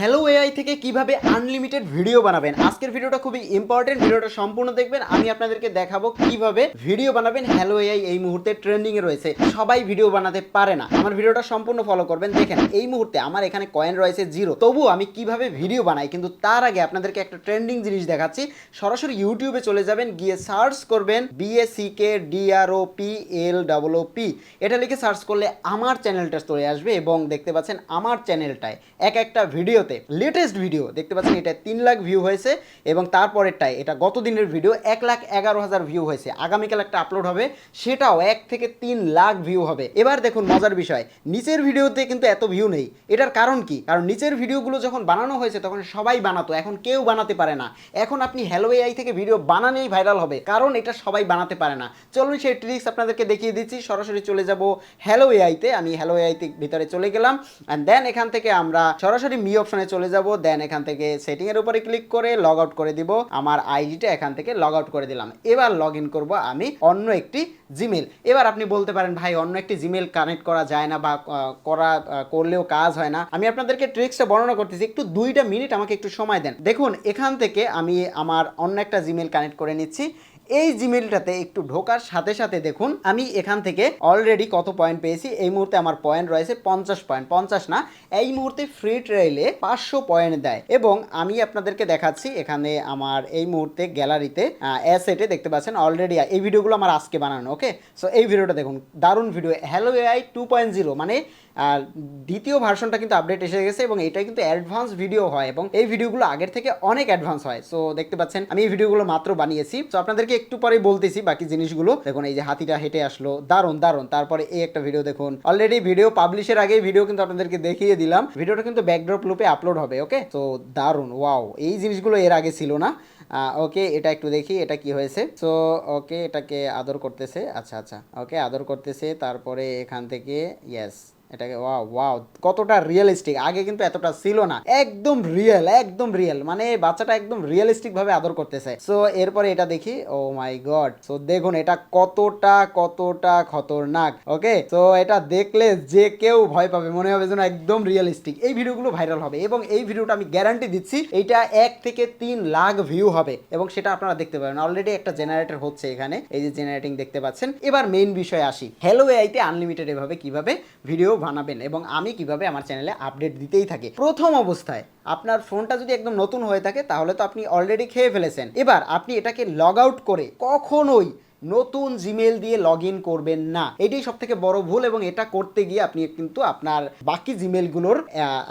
Hello AI থেকে কীভাবে unlimited video বানাবেন? আজকের ভিডিওটা খুবই ইম্পর্টেন্ট ভিডিওটা সম্পূর্ণ দেখবেন। আমি আপনাদেরকে দেখাবো কীভাবে ভিডিও বানাবেন। হ্যালো এআই এই মুহূর্তে ট্রেন্ডিং এ রয়েছে। সবাই ভিডিও বানাতে পারে না। আমার ভিডিওটা সম্পূর্ণ ফলো করবেন। দেখেন, এই মুহূর্তে আমার এখানে কয়েন রয়েছে জিরো তবু আমি কীভাবে ভিডিও বানাই, কিন্তু তার আগে আপনাদেরকে একটা ট্রেন্ডিং জিনিস দেখাচ্ছি। সরাসরি ইউটিউবে চলে যাবেন, গিয়ে সার্চ করবেন বিএসিকে DRO P L double O P এটা লিখে সার্চ করলে আমার চ্যানেলটা চলে আসবে এবং দেখতে পাচ্ছেন আমার চ্যানেলটায় এক একটা ভিডিওতে লেটেস্ট ভিডিও দেখতে পাচ্ছেন এটা তিন লাখ ভিউ হয়েছে এবং তারপরেরটায়, এটা গত দিনের ভিডিও এক লাখ এগারো হাজার ভিউ হয়েছে। আগামীকাল একটা আপলোড হবে, সেটাও এক থেকে তিন লাখ ভিউ হবে। এবার দেখুন মজার বিষয়, নিচের ভিডিওতে কিন্তু এত ভিউ নেই। এটার কারণ কি? কারণ নিচের ভিডিওগুলো যখন বানানো হয়েছে, তখন সবাই বানাতো, এখন কেউ বানাতে পারে না। এখন আপনি হ্যালো এআই থেকে ভিডিও বানানেই ভাইরাল হবে, কারণ এটা সবাই বানাতে পারে না। চলুন সেই ট্রিক্স আপনাদেরকে দেখিয়ে দিচ্ছি, সরাসরি চলে যাব হ্যালো এআইতে আমি হ্যালো এআইতে ভিতরে চলে গেলাম অ্যান্ড দেন এখান থেকে আমরা সরাসরি মি অপশনে চলে যাব দেন এখান থেকে সেটিং এর উপরে ক্লিক করে লগ আউট করে দিব। আমার আইডিটা এখান থেকে লগ আউট করে দিলাম। এবার লগ ইন করব আমি অন্য একটি জিমেল এবার আপনি বলতে পারেন, ভাই, অন্য একটি জিমেল কানেক্ট করা যায় না বা করা করলেও কাজ হয় না। আমি আপনাদেরকে ট্রিক্সটা বর্ণনা করতেছি। একটু দুইটা মিনিট আমাকে একটু সময় দেন। দেখুন, এখান থেকে আমি আমার অন্য একটা জিমেল কানেক্ট করে নিচ্ছি। এই জিমেলটাতে একটু ঢোকার সাথে সাথে দেখুন, আমি এখান থেকে অলরেডি কত পয়েন্ট পেয়েছি? এই মুহূর্তে আমার পয়েন্ট রয়েছে পঞ্চাশ পয়েন্ট পঞ্চাশ না, এই মুহূর্তে ফ্রি ট্রায়ালে পাঁচশো পয়েন্ট দেয়। এবং আমি আপনাদেরকে দেখাচ্ছি, এখানে আমার এই মুহূর্তে গ্যালারিতে অ্যাসেটে দেখতে পাচ্ছেন অলরেডি এই ভিডিওগুলো আমার আজকে বানানো ওকে সো এই ভিডিওটা দেখুন, দারুণ video hello AI two point zero মানে আর দ্বিতীয় ভার্সনটা কিন্তু আপডেট এসে গেছে এবং এটা কিন্তু অ্যাডভান্স ভিডিও হয় এবং এই ভিডিওগুলো আগের থেকে অনেক অ্যাডভান্স হয়। সো দেখতে পাচ্ছেন, আমি এই ভিডিওগুলো মাত্র বানিয়েছি। তো আপনাদেরকে একটু পরে বলতেছি বাকি জিনিসগুলো। দেখুন, এই যে হাতিটা হেঁটে আসলো। দারুণ দারুণ। তারপরে এই একটা ভিডিও দেখুন। অলরেডি ভিডিও পাবলিশের আগে ভিডিও কিন্তু আপনাদেরকে দেখিয়ে দিলাম। ভিডিওটা কিন্তু ব্যাকড্রপ লুপে আপলোড হবে ওকে তো দারুণ ওয়াও এই জিনিসগুলো এর আগে ছিল না। ওকে এটা একটু দেখি, এটা কি হয়েছে? সো ওকে এটাকে আদর করতেছে। আচ্ছা আচ্ছা ওকে আদর করতেছে। তারপরে এখান থেকে ইয়েস এটাকে ওয়াও ওয়াও কতটা রিয়েলিস্টিক আগে কিন্তু এতটা ছিল না। একদম রিয়েল একদম রিয়েল মানে বাচ্চাটা একদম রিয়েলিস্টিক ভাবে আদর করতেছে। সো এরপরে এটা দেখি ও মাই গড সো দেখুন, এটা কতটা কতটা খতরনাক ওকে তো এটা দেখলে যে কেউ ভয় পাবে, মনে হবে যেন একদম রিয়েলিস্টিক এই ভিডিওগুলো ভাইরাল হবে এবং এই ভিডিওটা আমি গ্যারান্টি দিচ্ছি, এটা এক থেকে তিন লাখ ভিউ হবে এবং সেটা আপনারা দেখতে পাবেন অলরেডি একটা জেনারেটর হচ্ছে এখানে, এই যে জেনারেটিং দেখতে পাচ্ছেন। এবার মেইন বিষয়ে আসি। হ্যালো এআইতে আনলিমিটেড এভাবে কীভাবে ভিডিও বানাবেন এবং আমি কীভাবে আমার চ্যানেলে আপডেট দিতেই থাকি। প্রথম অবস্থায় আপনার ফোনটা যদি একদম নতুন হয়ে থাকে, তাহলে তো আপনি অলরেডি খেয়ে ফেলেছেন। এবার আপনি এটাকে লগ আউট করে কখনোই নতুন জিমেল দিয়ে লগ ইন করবেন না। এটাই সব থেকে বড় ভুল এবং এটা করতে গিয়ে আপনি কিন্তু আপনার বাকি জিমেলগুলোর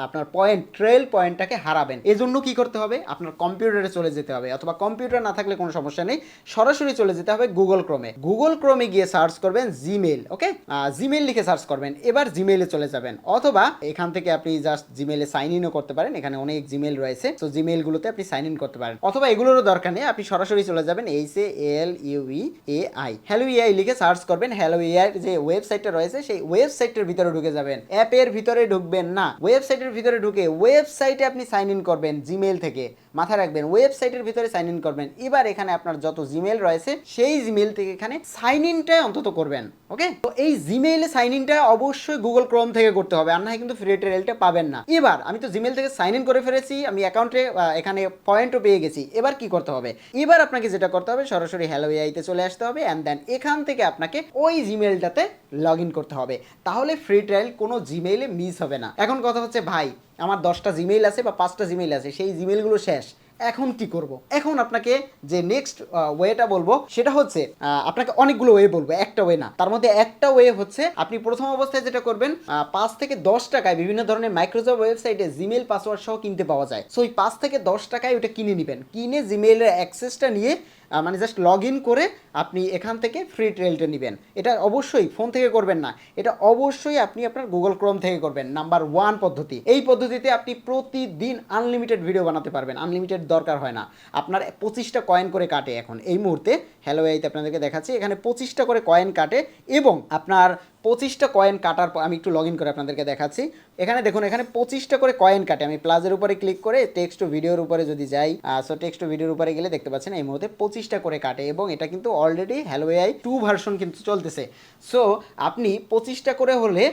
আপনার পয়েন্ট ট্রেল পয়েন্টটাকে হারাবেন। এজন্য কি করতে হবে? আপনার কম্পিউটারে চলে যেতে হবে। অথবা কম্পিউটার না থাকলে কোনো সমস্যা নেই। সরাসরি চলে যেতে হবে গুগল ক্রোমে গুগল ক্রোমে গিয়ে সার্চ করবেন জিমেল ওকে জিমেল লিখে সার্চ করবেন। এবার জিমেলে চলে যাবেন। অথবা এখান থেকে আপনি জাস্ট জিমেলে সাইন ইনও করতে পারেন। এখানে অনেক জিমেল রয়েছে। তো জিমেলগুলোতে আপনি সাইন ইন করতে পারেন। অথবা এগুলোরও দরকার নেই। আপনি সরাসরি চলে যাবেন H A L U E A I hello AI লিখে সার্চ করবেন। হ্যালো এআই যে ওয়েবসাইটটা রয়েছে, সেই ওয়েবসাইটের ভিতরে ঢুকে যাবেন। অ্যাপের ভিতরে ঢুকবেন না। ওয়েবসাইটের ভিতরে ঢুকে ওয়েবসাইটে আপনি সাইন ইন করবেন জিমেল থেকে। মাথায় রাখবেন ওয়েবসাইটের ভিতরে সাইন ইন করবেন। এবার এখানে আপনার যত জিমেল রয়েছে, সেই জিমেল থেকে এখানে সাইন ইনটাই অন্তত করবেন। ওকে? তো এই জিমেইল সাইন ইনটা অবশ্যই গুগল ক্রোম থেকে করতে হবে, আর না কিন্তু ফ্রি ট্রেলটা পাবেন না। এবার আমি তো জিমেল থেকে সাইন ইন করে ফেলেছি, আমি অ্যাকাউন্টে এখানে পয়েন্টও পেয়ে গেছি। এবার কি করতে হবে? এবার আপনাকে যেটা করতে হবে, সরাসরি হ্যালো এআইতে চলে আসতে হবে অ্যান্ড দেন এখান থেকে আপনাকে ওই জিমেলটাতে লগ ইন করতে হবে। তাহলে ফ্রি ট্রায়াল কোনো জিমেইলে মিস হবে না। এখন কথা হচ্ছে, ভাই, আমার দশটা জিমেইল আছে বা পাঁচটা জিমেইল আছে, সেই জিমেইলগুলো শেষ। এখন কি করব? এখন আপনাকে যে নেক্সট ওয়েটা বলব, সেটা হচ্ছে আপনাকে অনেকগুলো ওয়ে বলব, একটা ওয়ে না। তার মধ্যে একটা ওয়ে হচ্ছে, আপনি প্রথম অবস্থায় যেটা করবেন পাঁচ থেকে দশ টাকায় বিভিন্ন ধরনের মাইক্রোসফট ওয়েবসাইটে জিমেল পাসওয়ার্ড সহ কিনতে পাওয়া যায়। সো ওই পাঁচ থেকে দশ টাকায় ওটা কিনে নেবেন। কিনে জিমেলের অ্যাক্সেসটা নিয়ে মানে জাস্ট লগ ইন করে আপনি এখান থেকে ফ্রি ট্রেলটা নেবেন। এটা অবশ্যই ফোন থেকে করবেন না। এটা অবশ্যই আপনি আপনার গুগল ক্রোম থেকে করবেন নাম্বার ওয়ান পদ্ধতি। এই পদ্ধতিতে আপনি প্রতিদিন আনলিমিটেড ভিডিও বানাতে পারবেন। আনলিমিটেড দরকার হয় না। আপনার পঁচিশটা কয়েন করে কাটে এখন। এই মুহূর্তে হ্যালো এইতে আপনাদেরকে দেখাচ্ছি। এখানে পঁচিশটা করে কয়েন কাটে এবং আপনার পঁচিশটা কয়েন কাটার পর আমি একটু লগ ইন করে আপনাদেরকে দেখাচ্ছি। এখানে দেখুন, এখানে পঁচিশটা করে কয়েন কাটে। আমি প্লাজের উপরে ক্লিক করে টেক্সট ভিডিওর উপরে যদি যাই সো টেক্সট ভিডিওর উপরে গেলে দেখতে পাচ্ছেন এই মুহূর্তে পঁচিশটা করে কাটে এবং এটা কিন্তু already hello AI two version কিন্তু চলতেছে। সো আপনি পঁচিশটা করে হলে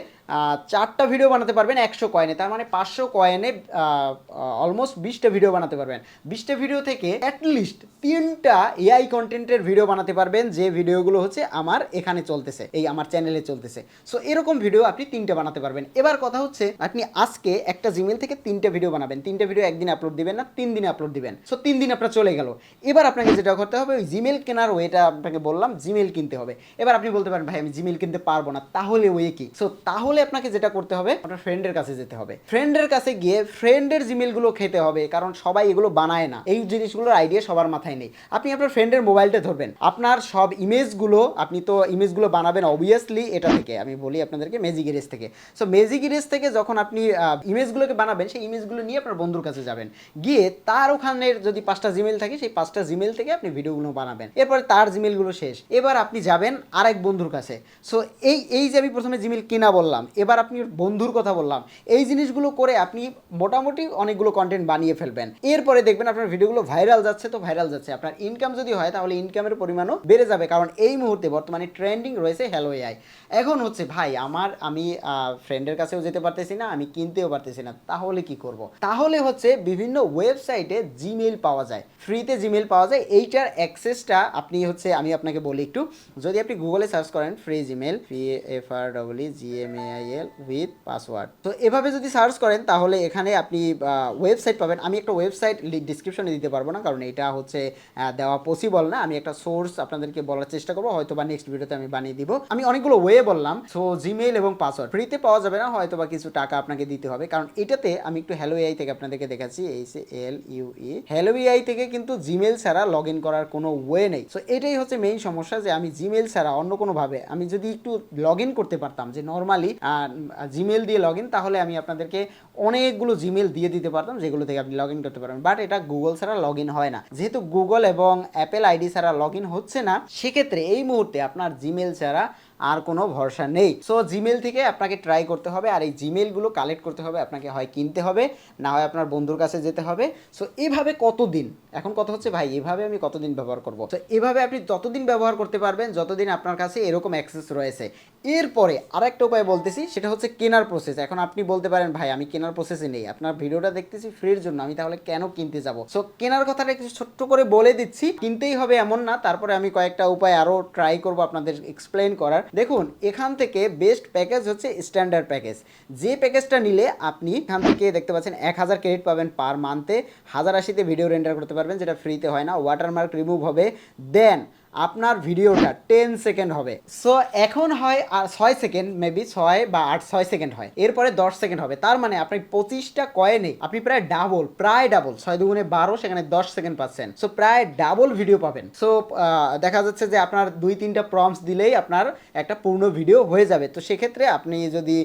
চারটা ভিডিও বানাতে পারবেন, একশো কয়েনে তার মানে পাঁচশো কয়েনে অলমোস্ট বিশটা ভিডিও বানাতে পারবেন। বিশটা ভিডিও থেকে অ্যাটলিস্ট তিনটা এআই কন্টেন্টের ভিডিও বানাতে পারবেন, যে ভিডিওগুলো হচ্ছে আমার এখানে চলতেছে, এই আমার চ্যানেলে চলতেছে। সো এরকম ভিডিও আপনি তিনটা বানাতে পারবেন। এবার কথা হচ্ছে, আপনি আজকে একটা জিমেল থেকে তিনটা ভিডিও বানাবেন। তিনটা ভিডিও একদিন আপলোড দিবেন না, তিন দিনে আপলোড দিবেন। সো তিন দিন আপনার চলে গেল। এবার আপনাকে যেটা করতে হবে, ওই জিমেল কেনার ওয়েটা আপনাকে বললাম জিমেল কিনতে হবে। এবার আপনি বলতে পারেন, ভাই, আমি জিমেল কিনতে পারব না, তাহলে ওয়ে কি? সো তাহলে আপনাকে যেটা করতে হবে, আপনার ফ্রেন্ডের কাছে যেতে হবে। ফ্রেন্ডের কাছে গিয়ে ফ্রেন্ডের জিমেলগুলো খেতে হবে, কারণ সবাই এগুলো বানায় না। এই জিনিসগুলোর আইডিয়া সবার মাথায় নেই। আপনি আপনার ফ্রেন্ডের মোবাইলটা ধরবেন। আপনার সব ইমেজগুলো আপনি তো ইমেজগুলো বানাবেন অবভিয়াসলি এটা থেকে। আমি বলি আপনাদেরকে মেজিক ইরেজ থেকে। সো মেজিক ইরেজ থেকে যখন আপনি ইমেজগুলোকে বানাবেন, সেই ইমেজগুলো নিয়ে আপনার বন্ধুর কাছে যাবেন। গিয়ে তার ওখানের যদি পাঁচটা জিমেল থাকে, সেই পাঁচটা জিমেল থেকে আপনি ভিডিওগুলো বানাবেন। এরপরে তার জিমেলগুলো শেষ। এবার আপনি যাবেন আরেক বন্ধুর কাছে। সো এই এই যে আমি প্রথমে জিমেল কিনা বললাম এবার আপনি বন্ধুর কথা বললাম। এই জিনিসগুলো করে আপনি মোটামুটি অনেকগুলো কন্টেন্ট বানিয়ে ফেলবেন। এরপরে দেখবেন আপনার ভিডিওগুলো ভাইরাল যাচ্ছে তো ভাইরাল যাচ্ছে। আপনার ইনকাম যদি হয় তাহলে ইনকামের পরিমাণও বেড়ে যাবে। কারণ এই মুহূর্তে বর্তমানে ট্রেন্ডিং রয়েছে হ্যালো এআই এখন হচ্ছে, ভাই, আমার, আমি ফ্রেন্ডের কাছেও যেতে পারতেছি না, আমি কিনতেও পারতেছি না, তাহলে কি করব? তাহলে হচ্ছে বিভিন্ন ওয়েবসাইটে জিমেল পাওয়া যায়। ফ্রিতে জিমেল পাওয়া যায়। এইটার অ্যাক্সেসটা আপনি হচ্ছে, আমি আপনাকে বলি একটু। যদি আপনি গুগলে সার্চ করেন free Gmail free F R W G M I L with password তো এভাবে যদি সার্চ করেন, তাহলে এখানে আপনি ওয়েবসাইট পাবেন। আমি একটা ওয়েবসাইট ডিসক্রিপশনে দিতে পারব না, কারণ এটা হচ্ছে দেওয়া পসিবল না। আমি একটা সোর্স আপনাদেরকে বলার চেষ্টা করব হয়তো বা নেক্সট ভিডিওতে আমি বানিয়ে দিব। আমি অনেকগুলো ওয়ে বললাম। সো জিমেল এবং পাসওয়ার্ড ফ্রিতে পাওয়া যাবে না হয়তো বা কিছু টাকা আপনাকে দিতে হবে। কারণ এটাতে আমি একটু হ্যালো এআই থেকে আপনাদেরকে দেখাচ্ছি। H L U E hello AI থেকে কিন্তু জিমেল ছাড়া লগ ইন করার কোনো ওয়ে নেই। সো এটাই হচ্ছে মেইন সমস্যা যে আমি জিমেল ছাড়া অন্য কোনোভাবে, আমি যদি একটু লগ ইন করতে পারতাম, যে নর্মালি জিমেল দিয়ে লগ ইন তাহলে আমি আপনাদেরকে অনেকগুলো জিমেল দিয়ে দিতে পারতাম, যেগুলো থেকে আপনি লগ ইন করতে পারবেন। বাট এটা গুগল ছাড়া লগ ইন হয় না। যেহেতু গুগল এবং অ্যাপেল আইডি ছাড়া লগ ইন হচ্ছে না, সেক্ষেত্রে এই মুহূর্তে আপনার জিমেল ছাড়া আর কোনো ভরসা নেই। সো জিমেল থেকে আপনাকে ট্রাই করতে হবে, আর এই জিমেলগুলো কালেক্ট করতে হবে, আপনাকে হয় কিনতে হবে, না হয় আপনার বন্ধুর কাছে যেতে হবে। সো এভাবে কতদিন? এখন কথা হচ্ছে, ভাই, এভাবে আমি কতদিন ব্যবহার করব? তো এভাবে আপনি যতদিন ব্যবহার করতে পারবেন, যতদিন আপনার কাছে এরকম অ্যাক্সেস রয়েছে এরপরে আরেকটা উপায় বলতেছি, সেটা হচ্ছে কেনার প্রসেস এখন আপনি বলতে পারেন, ভাই, আমি কেনার প্রসেসে নেই। আপনার ভিডিওটা দেখতেছি ফ্রির জন্য, আমি তাহলে কেন কিনতে যাব? সো কেনার কথাটা একটু ছোট্ট করে বলে দিচ্ছি, কিনতেই হবে এমন না। তারপরে আমি কয়েকটা উপায় আরও ট্রাই করব আপনাদের এক্সপ্লেন করার। দেখুন, এখান থেকে বেস্ট প্যাকেজ হচ্ছে স্ট্যান্ডার্ড প্যাকেজ যে প্যাকেজটা নিলে আপনি এখান থেকে দেখতে পাচ্ছেন, এক হাজার ক্রেডিট পাবেন পার মান্থে হাজার আশিতে ভিডিও রেন্ডার করতে পারবেন, যেটা ফ্রিতে হয় না। ওয়াটারমার্ক রিমুভ হবে। দেন আপনার ভিডিওটা টেন সেকেন্ড হবে। সো এখন হয় ছয় সেকেন্ড মেবি ছয় বা আট, ছয় সেকেন্ড হয়। এরপরে দশ সেকেন্ড হবে। তার মানে আপনি পঁচিশটা কয়েনে আপনি প্রায় ডাবল প্রায় ডাবল ছয় দুগুণে বারো, সেখানে দশ সেকেন্ড পাচ্ছেন। সো প্রায় ডাবল ভিডিও পাবেন। সো দেখা যাচ্ছে যে আপনার দুই, তিনটা প্রমস দিলেই আপনার একটা পূর্ণ ভিডিও হয়ে যাবে। তো সেক্ষেত্রে আপনি যদি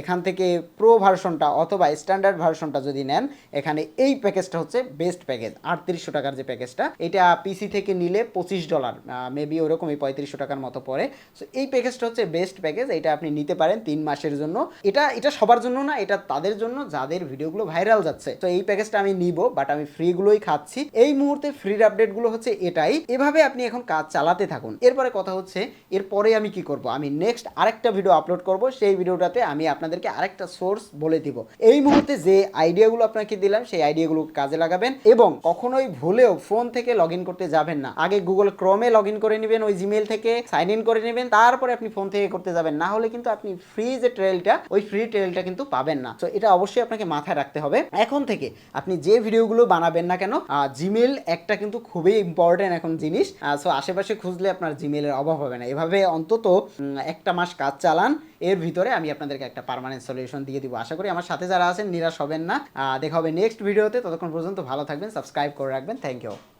এখান থেকে প্রো ভার্সনটা অথবা স্ট্যান্ডার্ড ভার্সনটা যদি নেন, এখানে এই প্যাকেজটা হচ্ছে বেস্ট প্যাকেজ আটত্রিশশো টাকার যে প্যাকেজটা এটা পিসি থেকে নিলে পঁচিশ ডলার মেবি ওরকমই পঁয়ত্রিশশো টাকার মতো পড়ে। সো এই প্যাকেজটা হচ্ছে বেস্ট প্যাকেজ এটা আপনি নিতে পারেন তিন মাসের জন্য। এটা এটা সবার জন্য না, এটা তাদের জন্য, যাদের ভিডিওগুলো ভাইরাল যাচ্ছে। তো এই প্যাকেজটা আমি নিব বাট আমি ফ্রিগুলোই খাচ্ছি। এই মুহূর্তে ফ্রির আপডেটগুলো হচ্ছে এটাই। এভাবে আপনি এখন কাজ চালাতে থাকুন। এরপরে কথা হচ্ছে, এরপরে আমি কি করব? আমি নেক্সট আরেকটা ভিডিও আপলোড করব। সেই ভিডিওটাতে আমি আপনাদেরকে আরেকটা সোর্স বলে দিব। এই মুহূর্তে যে আইডিয়াগুলো আপনাকে দিলাম, সেই আইডিয়াগুলো কাজে লাগাবেন এবং কখনোই ভুলেও ফোন থেকে লগ করতে যাবেন না। আগে গুগল ক্রমে লগ ইন করে নেবেন, ওই জিমেল থেকে সাইন ইন করে নেবেন, তারপরে আপনি ফোন থেকে করতে যাবেন। না হলে কিন্তু আপনি ফ্রি যে ট্রেলটা ওই ফ্রি ট্রেলটা কিন্তু পাবেন না। তো এটা অবশ্যই আপনাকে মাথায় রাখতে হবে। এখন থেকে আপনি যে ভিডিওগুলো বানাবেন না কেন জিমেল একটা কিন্তু খুবই ইম্পর্টেন্ট এখন জিনিস। সো আশেপাশে খুঁজলে আপনার জিমেলের অভাব হবে না। এভাবে অন্তত একটা মাস কাজ চালান, এর ভিতরে আমি আপনাদেরকে একটা পার্মানেন্ট সলিউশন দিয়ে দিব। আশা করি আমার সাথে যারা আছেন, নিরাশ হবেন না। দেখা হবে নেক্সট ভিডিওতে ততক্ষণ পর্যন্ত ভালো থাকবেন সাবস্ক্রাইব করে রাখবেন। Thank you